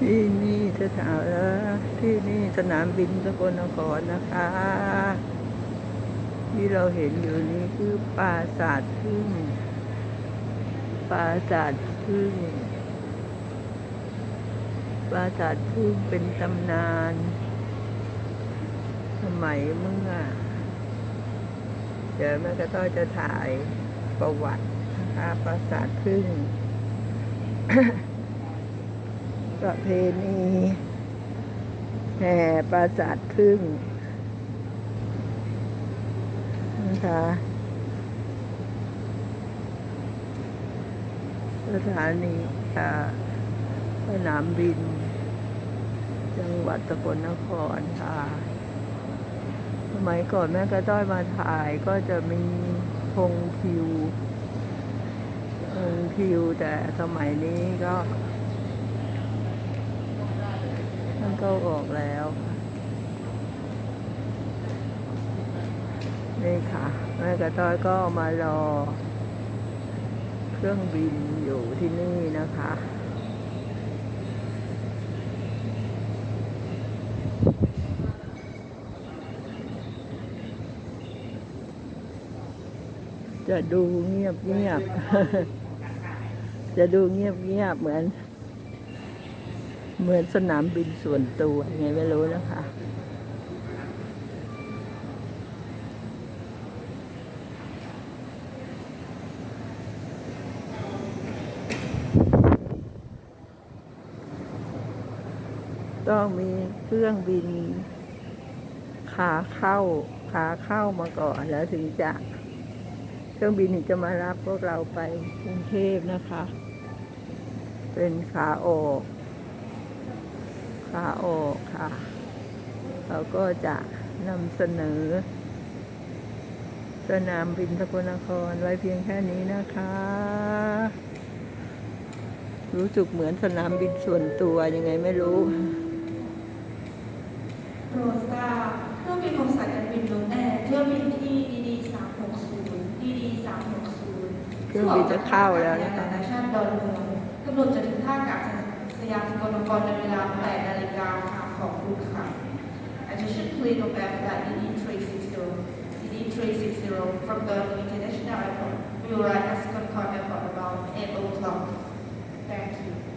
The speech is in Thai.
ที่นี่สถานที่นี่สนามบินสกลนครนะคะ ที่เราเห็นอยู่นี้คือปราสาทพึ่งปราสาทพึ่งปราสาทพึ่งเป็นตำนาน สมัยเมื่อ เดี๋ยวแม่ก็ต้องจะถ่ายประวัตินะคะปราสาทพึ่ง ประเพณีแห่ปราสาทพึ่งนะคะสถานีอ่าสนามบิน จังหวัดสกลนครค่ะสมัยก่อนแม่ก็ต้อยมาถ่ายก็จะมีธงทิวธงทิวแต่สมัยนี้ก็ ก็ออกแล้ว นี่ค่ะ แม่กระต้อยก็มารอ เครื่องบินอยู่ที่นี่นะคะจะดูเงียบเงียบ จะดูเงียบเงียบเหมือน เหมือนสนามบินส่วนตัวไงไม่รู้นะคะต้องมีเครื่องบิน ขาเข้า ขาเข้ามาก่อนแล้วถึงจะ เครื่องบินถึงจะมารับพวกเราไปกรุงเทพนะคะ เป็นขาออก ขาออกค่ะเขาก็จะนำเสนอ สนามบินสกลนครไว้เพียงแค่นี้นะคะ รู้สึกเหมือนสนามบินส่วนตัวยังไงไม่รู้โรซาเครื่องบินของสายการบินนกแอร์เที่ยวบินที่ DD 360 DD 360เครื่องบินจะเข้าแล้วนะคะนานาชาติดอนเมืองกำหนดจะถึงท่าอากาศ ยานสกลนครในเวลา 8 นาฬิกาค่ะขอบคุณค่ะ Attention please on back flight DD 360 DD 360 from the International Airport. We will arrive at Skonkorn Airport about 8 o'clock. Thank you.